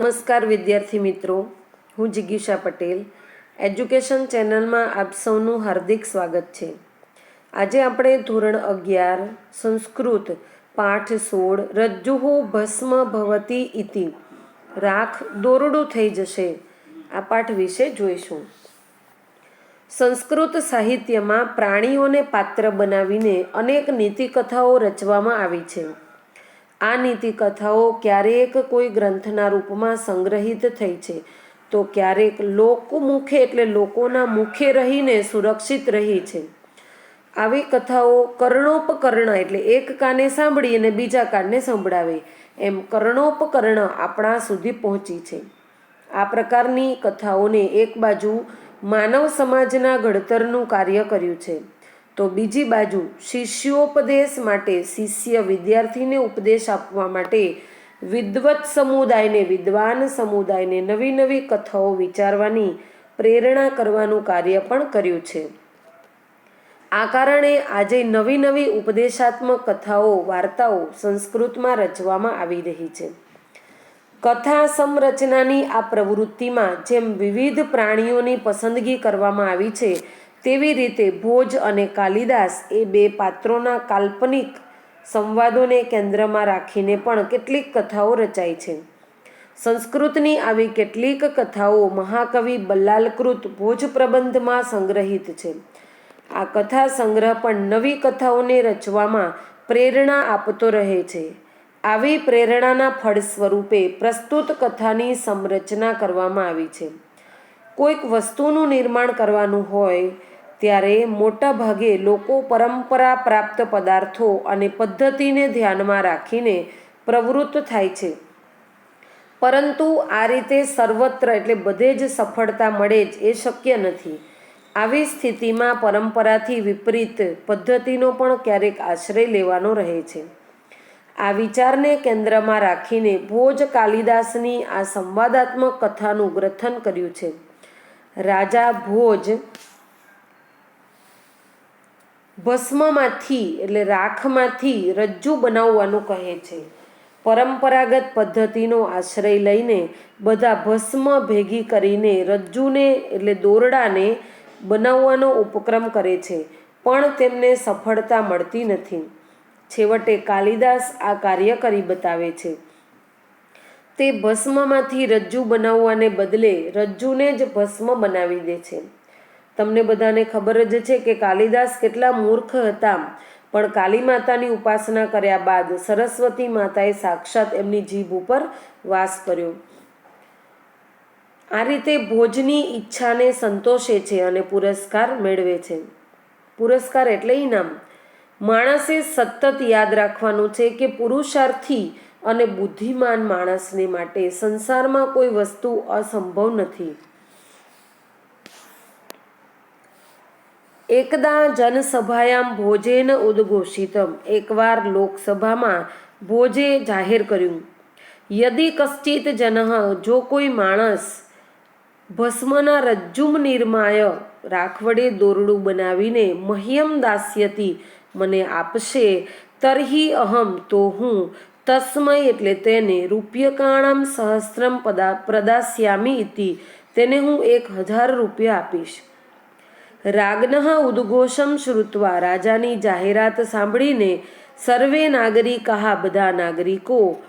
નમસ્કાર વિદ્યાર્થી મિત્રો, હું જિગીષા પટેલ. એજ્યુકેશન ચેનલમાં આપ સૌનું હાર્દિક સ્વાગત છે. આજે આપણે ધોરણ અગિયાર, સંસ્કૃત, પાઠ સોળ રજ્જુહો ભસ્મ ભવતી ઇતિ, રાખ દોરડું થઈ જશે. આ પાઠ વિશે જોઈશું. સંસ્કૃત સાહિત્યમાં પ્રાણીઓને પાત્ર બનાવીને અનેક નીતિકથાઓ રચવામાં આવી છે. આ નીતિકથાઓ ક્યારેક કોઈ ગ્રંથના રૂપમાં સંગ્રહિત થઈ છે. તો ક્યારેક લોકમુખે એટલે લોકોના મુખે રહીને સુરક્ષિત રહી છે. આવી કથાઓ કર્ણોપકર્ણ એટલે એક કાને સાંભળી અને બીજા કાનને સંભળાવે. એમ કર્ણોપકર્ણ આપણા સુધી પહોંચી છે. આ પ્રકારની કથાઓને એક બાજુ માનવ સમાજના ઘડતરનું કાર્ય કર્યું છે. તો બીજી બાજુ શિષ્યોપદેશ માટે શિષ્ય વિદ્યાર્થીને ઉપદેશ આપવા માટે વિદ્વત સમુદાયને, વિદ્વાન સમુદાયને નવી નવી કથાઓ વિચારવાની પ્રેરણા કરવાનું કાર્ય પણ કર્યું છે. આ કારણે આજે નવી નવી ઉપદેશાત્મક કથાઓ, વાર્તાઓ સંસ્કૃતમાં રચવામાં આવી રહી છે. કથા સંરચનાની આ પ્રવૃત્તિમાં જેમ વિવિધ પ્રાણીઓની પસંદગી કરવામાં આવી છે તેવી રીતે ભોજ અને કાલિદાસ એ બે પાત્રોના કાલ્પનિક સંવાદોને કેન્દ્રમાં રાખીને પણ કેટલીક કથાઓ રચાઈ છે. સંસ્કૃતની આવી કેટલીક કથાઓ મહાકવિ બલ્લાલકૃત ભોજ પ્રબંધમાં સંગ્રહિત છે. આ કથા સંગ્રહ પણ નવી કથાઓને રચવામાં પ્રેરણા આપતો રહે છે. આવી પ્રેરણાના ફળ સ્વરૂપે પ્રસ્તુત કથાની સંરચના કરવામાં આવી છે. કોઈક વસ્તુનું નિર્માણ કરવાનું હોય ત્યારે મોટા ભાગે લોકો પરંપરા પ્રાપ્ત પદાર્થો અને પદ્ધતિને ધ્યાનમાં રાખીને પ્રવૃત્ત થાય છે. પરંતુ આ રીતે સર્વત્ર એટલે બધે જ સફળતા મળે જ એ શક્ય નથી. આવી સ્થિતિમાં પરંપરાથી વિપરીત પદ્ધતિનો પણ ક્યારેક આશ્રય લેવાનો રહે છે. આ વિચારને કેન્દ્રમાં રાખીને ભોજ કાલિદાસની આ સંવાદાત્મક કથાનું ગ્રથન કર્યું છે. રાજા ભોજ ભસ્મમાંથી, એટલે રાખમાંથી રજ્જુ બનાવવાનું કહે છે. પરંપરાગત પદ્ધતિનો આશ્રય લઈને બધા ભસ્મ ભેગી કરીને રજ્જુને, એટલે દોરડાને બનાવવાનો ઉપક્રમ કરે છે, પણ તેમને સફળતા મળતી નથી. છેવટે કાલિદાસ આ કાર્ય કરી બતાવે છે. તે ભસ્મમાંથી રજ્જુ બનાવવાને બદલે રજ્જુને જ ભસ્મ બનાવી દે છે. તમને બધાને ખબર જ છે કે કાલિદાસ કેટલા મૂર્ખ હતા. પણ કાલી માતાની ઉપાસના કર્યા બાદ સરસ્વતી માતાએ સાક્ષાત એમની જીભ ઉપર વાસ કર્યો. આ રીતે ભોજની ઈચ્છાને સંતોષે છે અને પુરસ્કાર મેળવે છે. પુરસ્કાર એટલે ઇનામ. માણસે સતત યાદ રાખવાનું છે કે પુરુષાર્થી અને બુદ્ધિમાન માણસને માટે સંસારમાં કોઈ વસ્તુ અસંભવ નથી. એકદા જનસભાયામ ભોજેન ઉદ્ઘોષિતમ. એકવાર લોકસભામાં ભોજે જાહેર કર્યું. યદિ કશ્ચિત જન, જો કોઈ માણસ ભસ્મના રજ્જુમ નિર્માય, રાખવડે દોરડું બનાવીને મહ્યમ દાસ્યતી મને આપશે, તરહી અહમ તો હું તસ્મય એટલે તેને રૂપ્યકાણમ સહસ્ત્રમ પદા, પ્રદાસ્યામી તેને હું એક હજાર રૂપિયા આપીશ. રાગનઃ ઉદ્ઘોષમ શ્રુત્વા. રાજાની જાહેરાત સાંભળીને સર્વે નાગરિકા બધા નાગરિકો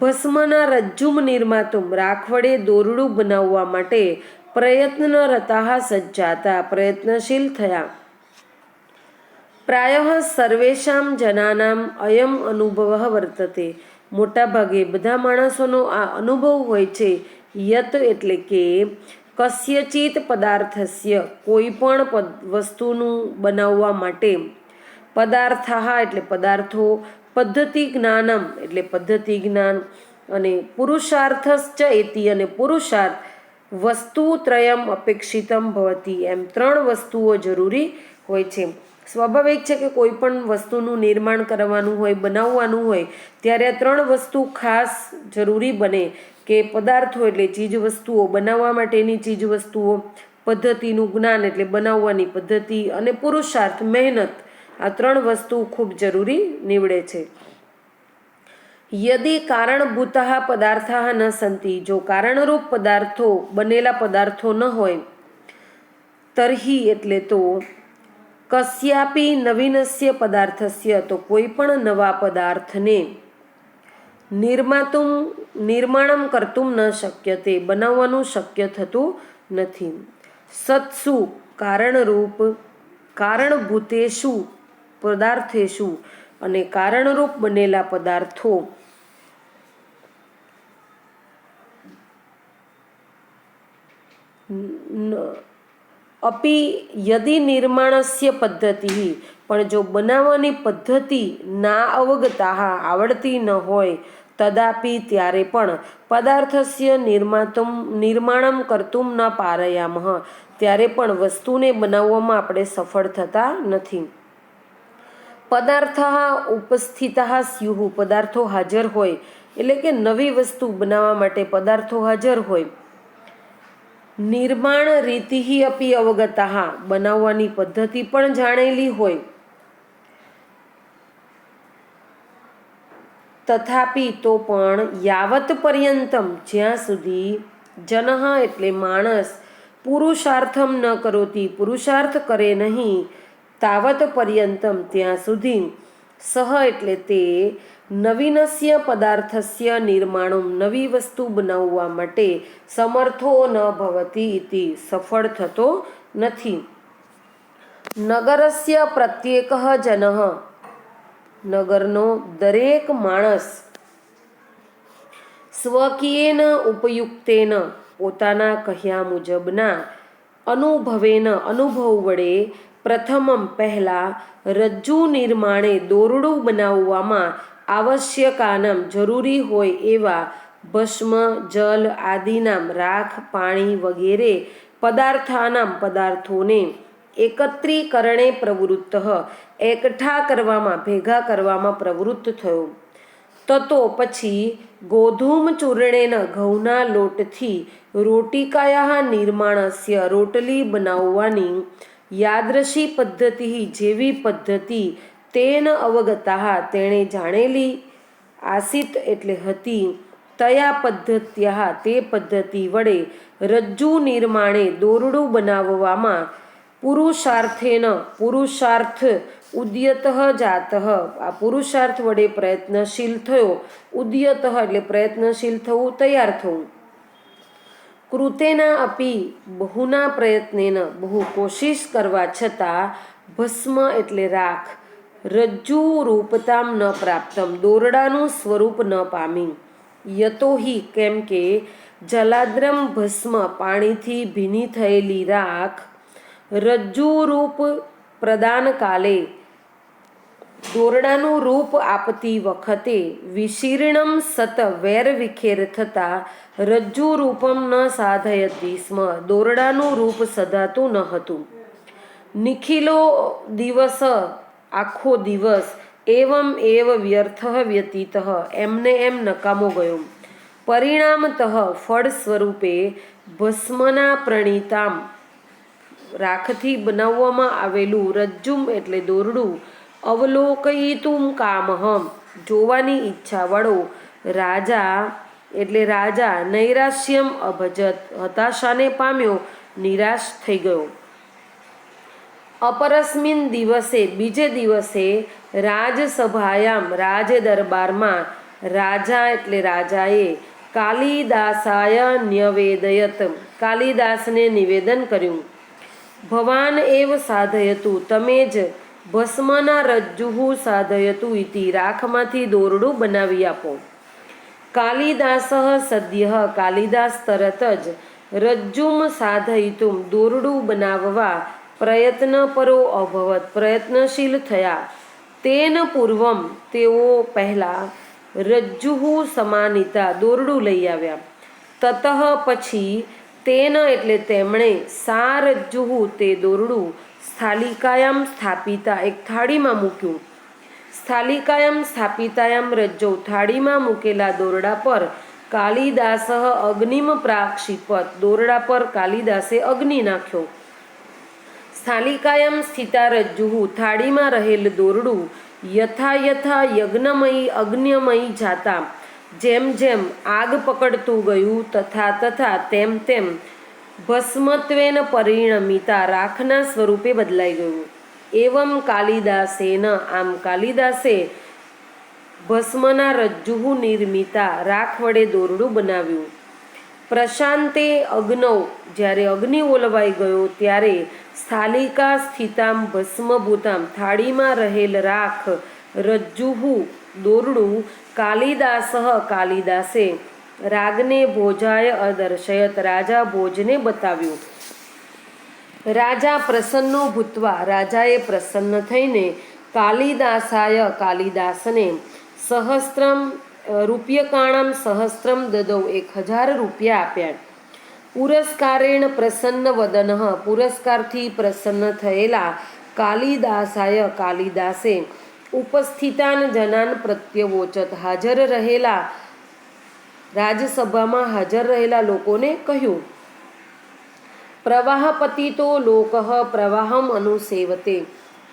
ભસ્મના રજ્જુમ નિર્માતુમ. રાખવડે દોરડું બનાવવા માટે પ્રયત્નરતા સજ્જાતા, પ્રયત્નશીલ થયા. પ્રાય સર્વેશામ જનાનામ અયમ અનુભવ વર્તતે. મોટાભાગે બધા માણસોનો આ અનુભવ હોય છે યત એટલે કે કસ્યચિત પદાર્થસ્ય, કોઈ પણ વસ્તુનું બનાવવા માટે. પદાર્થા એટલે પદાર્થો, પદ્ધતિ જ્ઞાનમ એટલે પદ્ધતિ જ્ઞાન, અને પુરુષાર્થશ્ચ એતિ અને પુરુષાર્થ, વસ્તુ ત્રયમ અપેક્ષિતમ ભવતી. એમ ત્રણ વસ્તુઓ જરૂરી હોય છે. સ્વાભાવિક છે કે કોઈ પણ વસ્તુનું નિર્માણ કરવાનું હોય, બનાવવાનું હોય, ત્યારે આ ત્રણ વસ્તુ ખાસ જરૂરી બને. કે પદાર્થો એટલે ચીજ વસ્તુઓ બનાવવા માટેની ચીજ વસ્તુઓ પદ્ધતિનું જ્ઞાન એટલે બનાવવાની પદ્ધતિ અને પુરુષાર્થ, મહેનત. આ ત્રણ વસ્તુ ખૂબ જરૂરી નીવડે છે. યદિ કારણભૂતા પદાર્થા ન સંતિ. જો કારણરૂપ પદાર્થો બનેલા પદાર્થો ન હોય, તરહી એટલે તો કસ્યાપી નવીનસ્ય પદાર્થસ્ય, તો કોઈ પણ નવા પદાર્થને નિર્માતું, નિર્માણમ કરતું ન શક્ય, તે બનાવવાનું શક્ય થતું નથી. સત્સુ કારણરૂપ કારણભૂતેશુ પદાર્થેશુ અને કારણરૂપ બનેલા પદાર્થો અપી યદિ નિર્માણસ્ય પદ્ધતિ, પણ જો બનાવવાની પદ્ધતિ ના અવગતા આવડતી ન હોય તદાપી ત્યારે પણ પદાર્થસ્ય નિર્માતું નિર્માણમ કરતું ન પારયામહ ત્યારે પણ વસ્તુને બનાવવામાં આપણે સફળ થતા નથી. પદાર્થ ઉપસ્થિત સ્યુહુ, પદાર્થો હાજર હોય, એટલે કે નવી વસ્તુ બનાવવા માટે પદાર્થો હાજર હોય. નિર્માણ રીતિ અપી અવગતા, બનાવવાની પદ્ધતિ પણ જાણેલી હોય. તથાપી તો પણ યાવત પર્યંતમ જ્યાં સુધી જનઃ એટલે માણસ પુરુષાર્થમ ન કરોતી, પુરુષાર્થ કરે નહીં, તાવત પર્યંતમ ત્યાં સુધી સહ એટલે તે નવીનસ્ય પદાર્થસ્ય નિર્માણમ નવી વસ્તુ બનાવવા માટે સમર્થો ન ભવતી ઇતિ સફળ થતો નથી. નગરસ્ય પ્રત્યેક જન નગરનો દરેક માણસ સ્વકીયેન ઉપયુક્તેન પોતાના કહ્યા મુજબના અનુભવેન અનુભવ વડે પ્રથમમ પહેલાં રજ્જુ નિર્માણે દોરડું બનાવવામાં આવશ્યકાનમ જરૂરી હોય એવા ભસ્મ, જલ આદિનામ, રાખ, પાણી વગેરે પદાર્થાનામ પદાર્થોને એકત્રીકરણે પ્રવૃત્ત. એકઠા કરવામાં, ભેગા કરવામાં પ્રવૃત્ત થયો. તતો પછી ગોધૂમ ચૂર્ણેન ઘઉંના લોટથી રોટિકાયા નિર્માણસ્ય રોટલી બનાવવાની યાદૃશી પદ્ધતિ જેવી પદ્ધતિ તેન અવગતા તેણે જાણેલી આસિત એટલે હતી. તયા પદ્ધત્યા તે પદ્ધતિ વડે રજ્જુ નિર્માણે દોરડું બનાવવામાં પુરુષાર્થેન, પુરુષાર્થ ઉદ્યત જાત. આ પુરુષાર્થ વડે પ્રયત્નશીલ થયો. ઉદ્યત એટલે પ્રયત્નશીલ થવું, તૈયાર થવું. કૃતેના અપી બહુના પ્રયત્નેન, બહુ કોશિશ કરવા છતાં ભસ્મ એટલે રાખ. રજ્જુ રૂપતામ ન પ્રાપ્તમ, દોરડાનું સ્વરૂપ ન પામી. યતોહી કેમ કે જલાદ્રમ ભસ્મ, પાણીથી ભીની થયેલી રાખ રજ્જુ રૂપ પ્રદાન કાલે. દોરડાનું રૂપ આપતી વખતે વિશીર્ણમ સત વેર વિખેર થતા રજ્જુરૂપમ ન સાધયતી સ્મ. દોરડાનું રૂપ સધાતું ન હતું. નિખિલો દિવસ આખો દિવસ એવમ એવ વ્યર્થ વ્યતીત. એમને એમ નકામો ગયો. પરિણામતઃ ફળ સ્વરૂપે ભસ્મના પ્રણીતામ. રાખથી બનાવવામાં આવેલું રજ્જુમ એટલે દોરડું અવલોકયિતુમ કામહમ, જોવાની ઈચ્છાવાળો રાજા એટલે રાજા નૈરાશ્યમ અભજત, હતાશાને પામ્યો, નિરાશ થઈ ગયો. અપરસ્મિન દિવસે, બીજે દિવસે રાજસભાયામ રાજ દરબારમાં રાજા એટલે રાજાએ કાલિદાસાય ન્યવેદયત કાલિદાસને નિવેદન કર્યું. ભવાન એવ સાધયતું તમે જ ભસ્મના રજ્જુહુ સાધયતું ઇતિ, રાખમાંથી દોરડું બનાવી આપો. કાલિદાસ સદ્ય, કાલિદાસ તરત જ રજ્જુમ સાધયિતું દોરડું બનાવવા પ્રયત્ન પરો અભવત, પ્રયત્નશીલ થયા. તેન પૂર્વમ તેઓ પહેલાં રજ્જુહુ સમાનિતા દોરડું લઈ આવ્યા. તતઃ પછી તેન એટલે તેમણે સા રજ્જુહુ તે દોરડું સ્થાલિકાયામ સ્થાપિતા એક થાળીમાં મૂક્યું. સ્થાલિકાયામ સ્થાપિતાયામ રજ્જો થાળીમાં મૂકેલા દોરડા પર કાલિદાસ અગ્નિમ પ્રાક્ષિપત દોરડા પર કાલિદાસે અગ્નિ નાખ્યો. સ્થાલિકાયામ સ્થિતા રજ્જુહુ થાળીમાં રહેલ દોરડું યથા યથા યજ્ઞમયી અગ્નિમયી જાતા જેમ જેમ આગ પકડતું ગયું, તથા તથા તેમ તેમ ભસ્મત્વેન પરિણમિતા રાખના સ્વરૂપે બદલાઈ ગયું. એવમ કાલિદાસેન, આમ કાલિદાસે ભસ્મના રજ્જુ નિર્મિતા રાખ વડે દોરડું બનાવ્યું. પ્રશાંતે અગ્નૌ, જ્યારે અગ્નિ ઓલવાઈ ગયો, ત્યારે સ્થાલિકા સ્થિતામ ભસ્મભૂતામ થાળીમાં રહેલ રાખ રજ્જુહુ દોરડું કાલિદાસ કાલિદાસે. રાગને ભોજાય અદર્શયત, રાજા ભોજને બતાવ્યું. રાજા પ્રસન્નો ભૂતવા, રાજાએ પ્રસન્ન થઈને કાલિદાસાય કાલિદાસને સહસ્ત્રમ રૂપ્યકાણમ સહસ્ત્રમ દદૌ એક હજાર રૂપિયા આપ્યા. પુરસ્કારેણ પ્રસન્ન વદન, પુરસ્કારથી પ્રસન્ન થયેલા કાલિદાસાય કાલિદાસે ઉપસ્થિતાન જનાન પ્રત્યવોચત. હાજર રહેલા રાજસભામાં હાજર રહેલા લોકોને કહ્યું પ્રવાહપતિતો લોક પ્રવાહમ અનુસેવતે.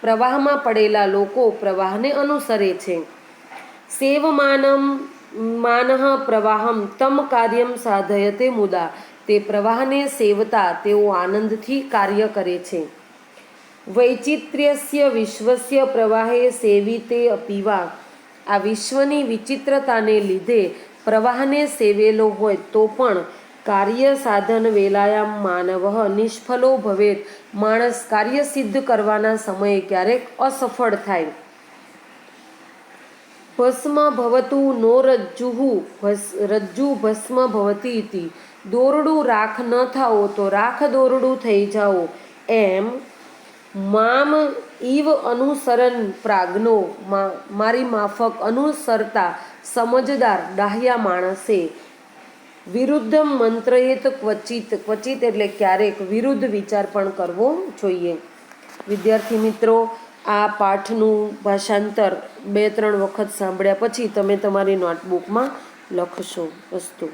પ્રવાહમાં પડેલા લોકો પ્રવાહને અનુસરે છે. સેવમાનમ માનહ પ્રવાહમ તમ કાર્યમ સાધયતે મુદા. તે પ્રવાહને સેવતા તેઓ આનંદથી કાર્ય કરે છે. વૈચિત્ર્યસ્ય વિશ્વસ્ય પ્રવાહે સેવિતે અપીવા. આ વિશ્વની વિચિત્રતાને લીધે પ્રવાહને સેવેલો હોય તો પણ કાર્ય સાધન વેલાયામ માનવ નિષ્ફલો ભવેત. માણસ કાર્ય સિદ્ધ કરવાના સમયે ક્યારેક અસફળ થાય. ભસ્મ ભવતું નો રજ્જુહુ રજ્જુ ભસ્મ ભવતી હતી દોરડું રાખ ન થાઓ તો રાખ દોરડું થઈ જાઓ. એમ મામ ઈવ અનુસરણ પ્રાજ્ઞો મારી માફક અનુસરતા સમજદાર ડાહ્યા માણસે. વિરુદ્ધ મંત્રયેત ક્વચિત ક્વચિત એટલે ક્યારેક વિરુદ્ધ વિચાર પણ કરવો જોઈએ. વિદ્યાર્થી મિત્રો, આ પાઠનું ભાષાંતર બે ત્રણ વખત સાંભળ્યા પછી તમે તમારી નોટબુકમાં લખશો વસ્તુ.